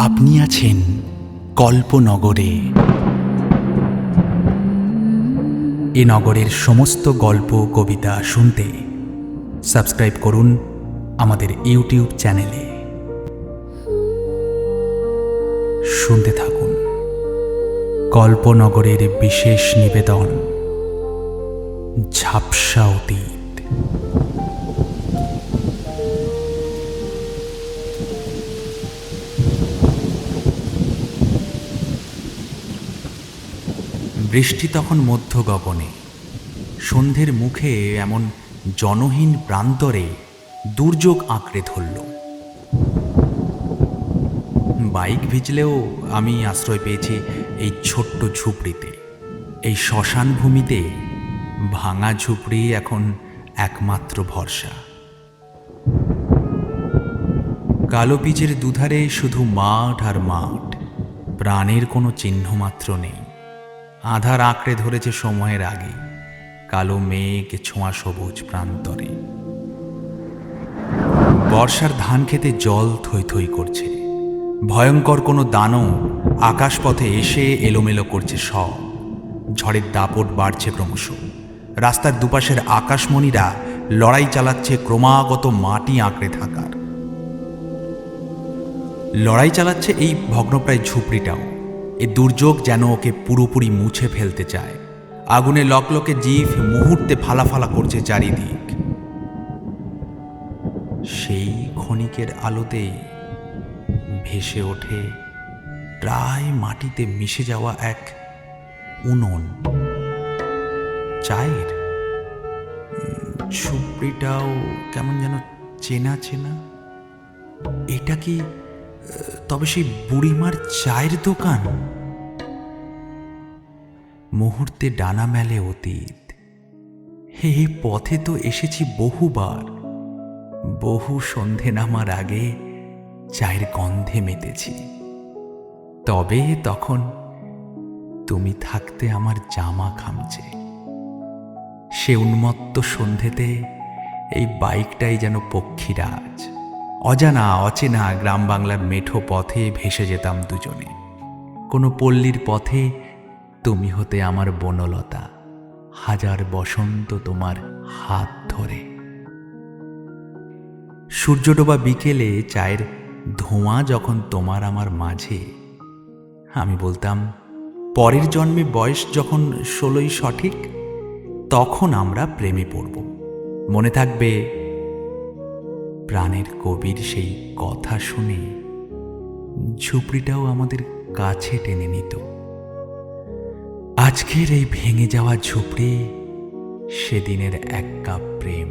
আপনি আছেন কল্পনগরে। এ নগরের সমস্ত গল্প, কবিতা শুনতে সাবস্ক্রাইব করুন আমাদের ইউটিউব চ্যানেলে। শুনতে থাকুন কল্পনগরের বিশেষ নিবেদন, ঝাপসা অতীত। বৃষ্টি তখন মধ্য গগনে সন্ধ্যের মুখে এমন জনহীন প্রান্তরে দুর্যোগ আঁকড়ে ধরল। বাইক ভিজলেও আমি আশ্রয় পেয়েছি এই ছোট্ট ঝুপড়িতে। এই শ্মশান ভূমিতে ভাঙা ঝুপড়ি এখন একমাত্র ভরসা। কালো পিচের দুধারে শুধু মাঠ আর মাঠ। প্রাণের কোনো চিহ্ন মাত্র নেই। আধার আঁকড়ে ধরেছে সময়ের আগে, কালো মেঘ ছোঁয়া সবুজ প্রান্তরে। বর্ষার ধান খেতে জল থই থই করছে। ভয়ঙ্কর কোনো দানব আকাশপথে এসে এলোমেলো করছে সব। ঝড়ের দাপট বাড়ছে ক্রমশ। রাস্তার দুপাশের আকাশমণিরা লড়াই চালাচ্ছে ক্রমাগত মাটি আঁকড়ে থাকার। লড়াই চালাচ্ছে এই ভগ্নপ্রায় ঝুপড়িটাও। এ দুর্যোগ যেন ওকে পুরোপুরি মুছে ফেলতে চায়। আগুনে লকলকে জিভ মুহূর্তে ফালাফালা করছে চারিদিক। সেই ক্ষণিকের আলোতেই ভেসে ওঠে প্রায় মাটিতে মিশে যাওয়া এক উনন। চায়ের উম, ঝুপড়িটাও কেমন যেন চেনা চেনা। এটা কি তবে সেই বুড়িমার চায়ের দোকান? মুহূর্তে ডানা মেলে অতীত। হে পথে তো এসেছি বহুবার। বহু সন্ধে নামার আগে চায়ের গন্ধে মেতেছি। তবে তখন তুমি থাকতে আমার জামা খামছে সে উন্মত্ত সন্ধেতে এই বাইকটাই যেন পক্ষীরাজ। অজানা, অচেনা গ্রাম বাংলার মেঠো পথে ভেসে যেতাম দুজনে। কোনো পল্লীর পথে তুমি হতে আমার বনলতা, হাজার বসন্ত তোমার হাত ধরে। সূর্যডোবা বিকেলে চায়ের ধোঁয়া যখন তোমার আমার মাঝে, আমি বলতাম, পরের জন্মে বয়স যখন ষোলোই সঠিক, তখন আমরা প্রেমে পড়ব। মনে থাকবে, প্রাণের কবির সেই কথা শুনে ঝুপড়িটাও আমাদের কাছে টেনে নিত। আজকের এই ভেঙে যাওয়া ঝুপড়ি সেদিনের এক কাপ প্রেম।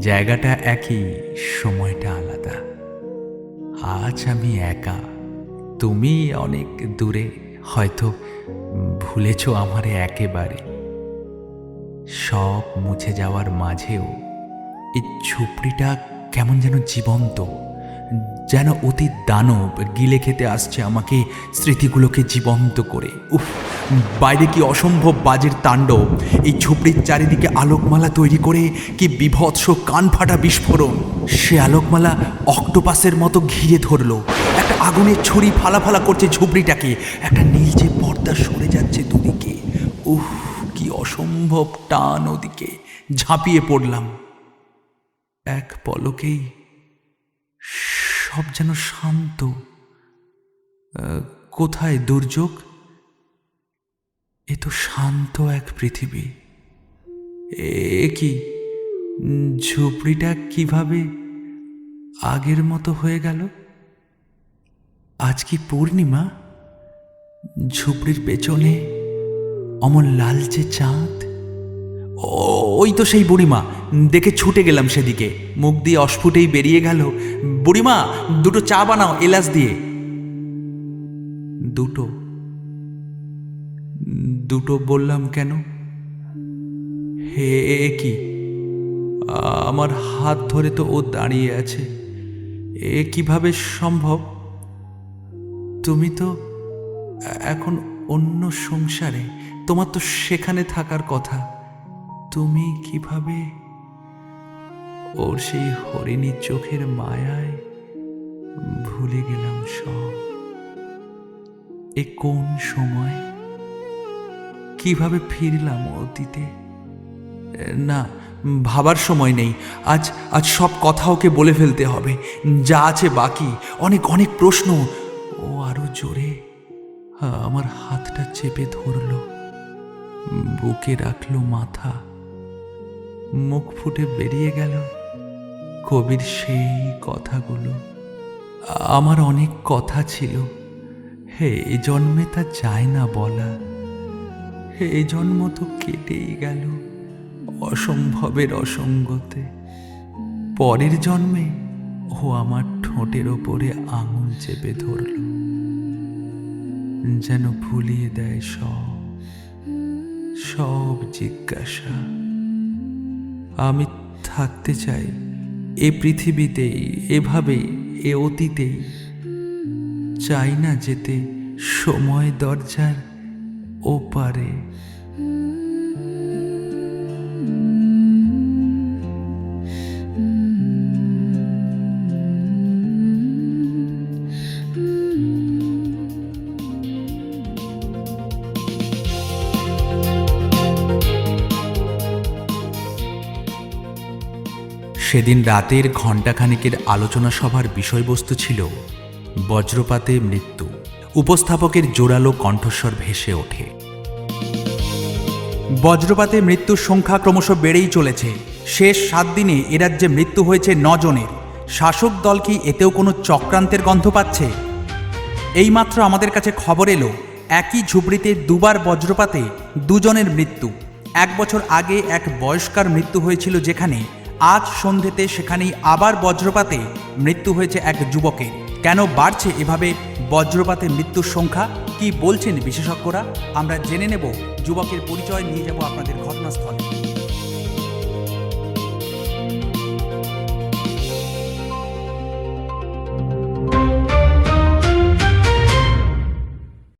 জায়গাটা একই, সময়টা আলাদা। আজ আমি একা, তুমি অনেক দূরে, হয়তো ভুলেছ আমারে একেবারে। সব মুছে যাওয়ার মাঝেও এই ঝুপড়িটা কেমন যেন জীবন্ত। যেন অতি দানব গিলে খেতে আসছে আমাকে স্মৃতিগুলোকে জীবন্ত করে। উফ, বাইরে কি অসম্ভব বাজের তাণ্ডব। এই ঝুপড়ির চারিদিকে আলোকমালা তৈরি করে কি বিভৎস কান ফাটা বিস্ফোরণ। সে আলোকমালা অক্টোপাসের মতো ঘিরে ধরলো। একটা আগুনের ছড়ি ফালাফালা করছে ঝুপড়িটাকে। একটা নীলচে পর্দা সরে যাচ্ছে দুদিকে। উফ, কি অসম্ভব টান ওদিকে। ঝাঁপিয়ে পড়লাম। এক পলকেই সব যেন শান্ত। কোথায় দুর্যোগ? এ তো শান্ত এক পৃথিবী। এ কি? ঝুপড়িটা কীভাবে আগের মতো হয়ে গেল? আজ কি পূর্ণিমা? ঝুপড়ির পেছনে অমন লালচে চাঁদ? ওই তো সেই বুড়িমা। দেখে ছুটে গেলাম সেদিকে। মুখ দিয়ে অস্ফুটেই বেরিয়ে গেল, বুড়িমা, দুটো চা বানাও এলাচ দিয়ে। দুটো? দুটো বললাম কেন? হে এ কি? আমার হাত ধরে তো ও দাঁড়িয়ে আছে। এ কীভাবে সম্ভব? তুমি তো এখন অন্য সংসারে, তোমার তো সেখানে থাকার কথা। তুমি কীভাবে ওর সেই হরিণী চোখের মায়ায় ভুলে গেলাম সব। এ কোন সময়? কীভাবে ফিরলাম অতীতে? না, ভাবার সময় নেই। আজ আজ সব কথা ওকে বলে ফেলতে হবে। যা আছে বাকি। অনেক অনেক প্রশ্ন। ও আরও জোরে আমার হাতটা চেপে ধরলো। বুকে রাখল মাথা। মুখ ফুটে বেরিয়ে গেল। কবির সেই কথাগুলো। আমার অনেক কথা ছিল। হে এই জন্মে তা যায় না বলা। হে এই জন্ম তো কেটেই গেল অসম্ভবের অসঙ্গতে। পরের জন্মে ও আমার ঠোঁটের ওপরে আঙুল চেপে ধরল। যেন ভুলিয়ে দেয় সব সব জিজ্ঞাসা। আমি থাকতে চাই এ পৃথিবীতেই এভাবেই এ অতীতেই চাই না যেতে সময় দরজার ওপারে। সেদিন রাতের ঘণ্টাখানেকের আলোচনা সভার বিষয়বস্তু ছিল বজ্রপাতে মৃত্যু। উপস্থাপকের জোরালো কণ্ঠস্বর ভেসে ওঠে। বজ্রপাতে মৃত্যুর সংখ্যা ক্রমশ বেড়েই চলেছে। শেষ সাত দিনে এ মৃত্যু হয়েছে নজনের। শাসক দল কি এতেও কোনো চক্রান্তের গন্ধ পাচ্ছে? এইমাত্র আমাদের কাছে খবর এলো, একই ঝুপড়িতে দুবার বজ্রপাতে দুজনের মৃত্যু। এক বছর আগে এক বয়স্কার মৃত্যু হয়েছিল যেখানে আজ সন্ধেতে সেখানেই আবার বজ্রপাতে মৃত্যু হয়েছে এক যুবকের। কেন বাড়ছে এভাবে বজ্রপাতে মৃত্যুর সংখ্যা? কি বলছেন বিশেষজ্ঞরা? আমরা জেনে নেব। যুবকের পরিচয় নিয়ে যাব আপনাদের ঘটনাস্থলে।